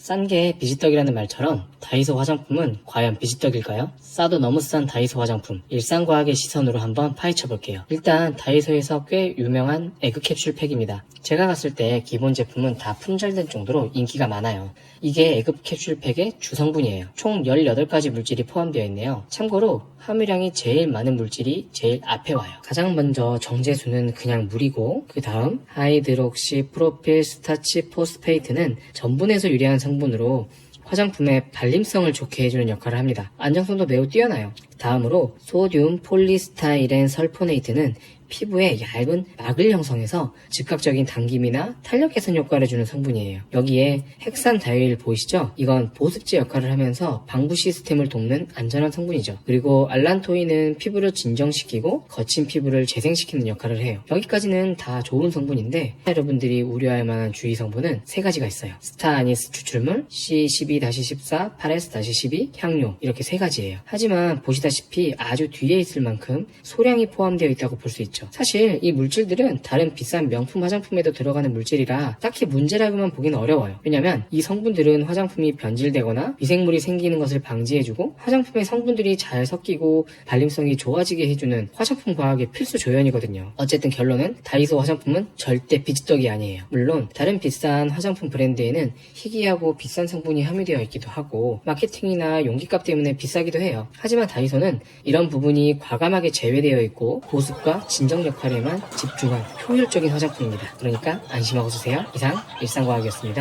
싼 게 비지떡이라는 말처럼 다이소 화장품은 과연 비지떡일까요? 싸도 너무 싼 다이소 화장품 일상과학의 시선으로 한번 파헤쳐 볼게요. 일단 다이소에서 꽤 유명한 에그 캡슐 팩입니다. 제가 갔을 때 기본 제품은 다 품절된 정도로 인기가 많아요. 이게 에그 캡슐 팩의 주성분이에요. 총 18가지 물질이 포함되어 있네요. 참고로 함유량이 제일 많은 물질이 제일 앞에 와요. 가장 먼저 정제수는 그냥 물이고 그 다음 하이드록시 프로필 스타치 포스페이트는 전분에서 유래한 성분으로 화장품의 발림성을 좋게 해주는 역할을 합니다. 안정성도 매우 뛰어나요. 다음으로 소듐 폴리스타이렌 설포네이트는 피부에 얇은 막을 형성해서 즉각적인 당김이나 탄력 개선 효과를 주는 성분이에요. 여기에 핵산 다이일 보이시죠? 이건 보습제 역할을 하면서 방부 시스템을 돕는 안전한 성분이죠. 그리고 알란토인은 피부를 진정시키고 거친 피부를 재생시키는 역할을 해요. 여기까지는 다 좋은 성분인데 여러분들이 우려할 만한 주의 성분은 세 가지가 있어요. 스타 아니스 추출물, C12-14, 8S-12, 향료 이렇게 세 가지예요. 하지만 보시다시피 아주 뒤에 있을 만큼 소량이 포함되어 있다고 볼 수 있죠. 사실 이 물질들은 다른 비싼 명품 화장품에도 들어가는 물질이라 딱히 문제라고만 보기는 어려워요. 왜냐면 이 성분들은 화장품이 변질되거나 미생물이 생기는 것을 방지해주고 화장품의 성분들이 잘 섞이고 발림성이 좋아지게 해주는 화장품 과학의 필수 조연이거든요. 어쨌든 결론은 다이소 화장품은 절대 비지떡이 아니에요. 물론 다른 비싼 화장품 브랜드에는 희귀하고 비싼 성분이 함유되어 있기도 하고 마케팅이나 용기값 때문에 비싸기도 해요. 하지만 다이소 는 이런 부분이 과감하게 제외되어 있고 보습과 진정 역할에만 집중한 효율적인 화장품입니다. 그러니까 안심하고 쓰세요. 이상 일상과학이었습니다.